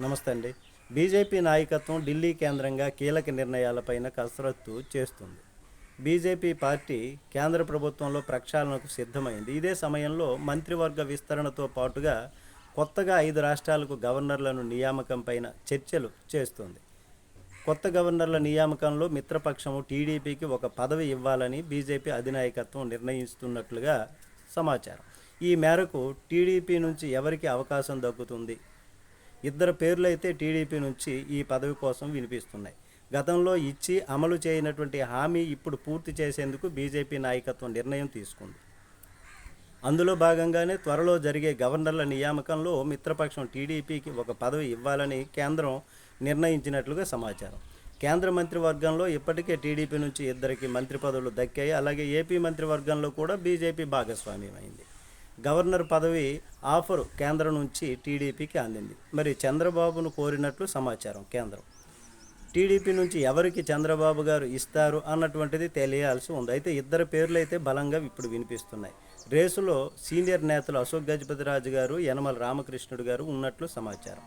నమస్తే అండి. బీజేపీ నాయకత్వం ఢిల్లీ కేంద్రంగా కీలక నిర్ణయాలపైన కసరత్తు చేస్తుంది. బీజేపీ పార్టీ కేంద్ర ప్రభుత్వంలో ప్రక్షాళనకు సిద్ధమైంది. ఇదే సమయంలో మంత్రివర్గ విస్తరణతో పాటుగా కొత్తగా ఐదు రాష్ట్రాలకు గవర్నర్లను నియామకం పైన చర్చలు చేస్తుంది. కొత్త గవర్నర్ల నియామకంలో మిత్రపక్షము టీడీపీకి ఒక పదవి ఇవ్వాలని బీజేపీ అధినాయకత్వం నిర్ణయిస్తున్నట్లుగా సమాచారం. ఈ మేరకు టీడీపీ నుంచి ఎవరికి అవకాశం దక్కుతుంది? ఇద్దరు పేర్లు అయితే టీడీపీ నుంచి ఈ పదవి కోసం వినిపిస్తున్నాయి. గతంలో ఇచ్చి అమలు చేయనటువంటి హామీ ఇప్పుడు పూర్తి చేసేందుకు బీజేపీ నాయకత్వం నిర్ణయం తీసుకుంది. అందులో భాగంగానే త్వరలో జరిగే గవర్నర్ల నియామకంలో మిత్రపక్షం టీడీపీకి ఒక పదవి ఇవ్వాలని కేంద్రం నిర్ణయించినట్లుగా సమాచారం. కేంద్ర మంత్రివర్గంలో ఇప్పటికే టీడీపీ నుంచి ఇద్దరికి మంత్రి పదవులు దక్కాయి అలాగే ఏపీ మంత్రివర్గంలో కూడా బీజేపీ భాగస్వామ్యమైంది. గవర్నర్ పదవి ఆఫర్ కేంద్రం నుంచి టీడీపీకి అందింది. మరి చంద్రబాబును కోరినట్లు సమాచారం కేంద్రం. టీడీపీ నుంచి ఎవరికి చంద్రబాబు గారు ఇస్తారు అన్నటువంటిది తెలియాల్సి ఉంది. అయితే ఇద్దరు పేర్లు అయితే బలంగా ఇప్పుడు వినిపిస్తున్నాయి. రేసులో సీనియర్ నేతలు అశోక్ గజపతిరాజు గారు యనమల రామకృష్ణుడు గారు ఉన్నట్లు సమాచారం.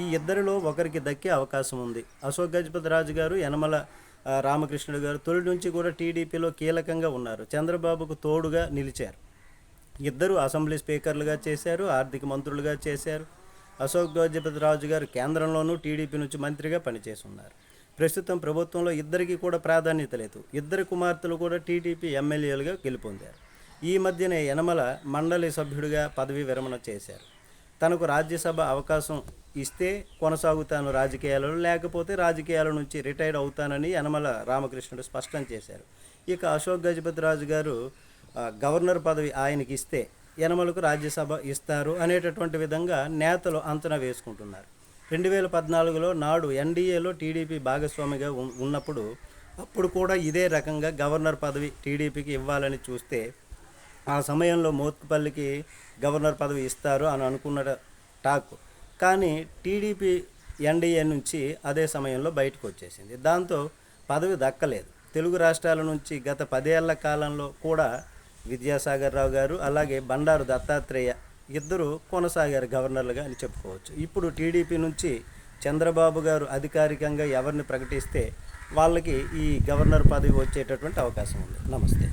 ఈ ఇద్దరిలో ఒకరికి దక్కే అవకాశం ఉంది. అశోక్ గజపతిరాజు గారు యనమల రామకృష్ణుడు గారు తొలి నుంచి కూడా టీడీపీలో కీలకంగా ఉన్నారు. చంద్రబాబుకు తోడుగా నిలిచారు. ఇద్దరు అసెంబ్లీ స్పీకర్లుగా చేశారు ఆర్థిక మంత్రులుగా చేశారు. అశోక్ గజపతి రాజు గారు కేంద్రంలోనూ టీడీపీ నుంచి మంత్రిగా పనిచేస్తున్నారు ప్రస్తుతం ప్రభుత్వంలో ఇద్దరికి కూడా ప్రాధాన్యత లేదు. ఇద్దరు కుమార్తెలు కూడా టీడీపీ ఎమ్మెల్యేలుగా గెలుపొందారు. ఈ మధ్యనే యనమల మండలి సభ్యుడిగా పదవి విరమణ చేశారు. తనకు రాజ్యసభ అవకాశం ఇస్తే కొనసాగుతాను రాజకీయాలలో లేకపోతే రాజకీయాల నుంచి రిటైర్డ్ అవుతానని యనమల రామకృష్ణుడు స్పష్టం చేశారు. ఇక అశోక్ గజపతి రాజు గారు గవర్నర్ పదవి ఆయనకి ఇస్తే యనమలకు రాజ్యసభ ఇస్తారు అనేటటువంటి విధంగా నేతలు అంచనా వేసుకుంటున్నారు. రెండు వేల పద్నాలుగులో నాడు ఎన్డీఏలో టీడీపీ భాగస్వామిగా ఉన్నప్పుడు అప్పుడు కూడా ఇదే రకంగా గవర్నర్ పదవి టీడీపీకి ఇవ్వాలని చూస్తే ఆ సమయంలో మోత్కుపల్లికి గవర్నర్ పదవి ఇస్తారు అని అనుకున్న టాక్. కానీ టీడీపీ ఎన్డీఏ నుంచి అదే సమయంలో బయటకు వచ్చేసింది. దాంతో పదవి దక్కలేదు. తెలుగు రాష్ట్రాల నుంచి గత పదేళ్ళ కాలంలో కూడా విద్యాసాగర్ రావు గారు అలాగే బండారు దత్తాత్రేయ ఇద్దరు కొనసాగారు గవర్నర్లుగా అని చెప్పుకోవచ్చు. ఇప్పుడు టీడీపీ నుంచి చంద్రబాబు గారు అధికారికంగా ఎవరిని ప్రకటిస్తే వాళ్ళకి ఈ గవర్నర్ పదవి వచ్చేటటువంటి అవకాశం ఉంది. నమస్తే.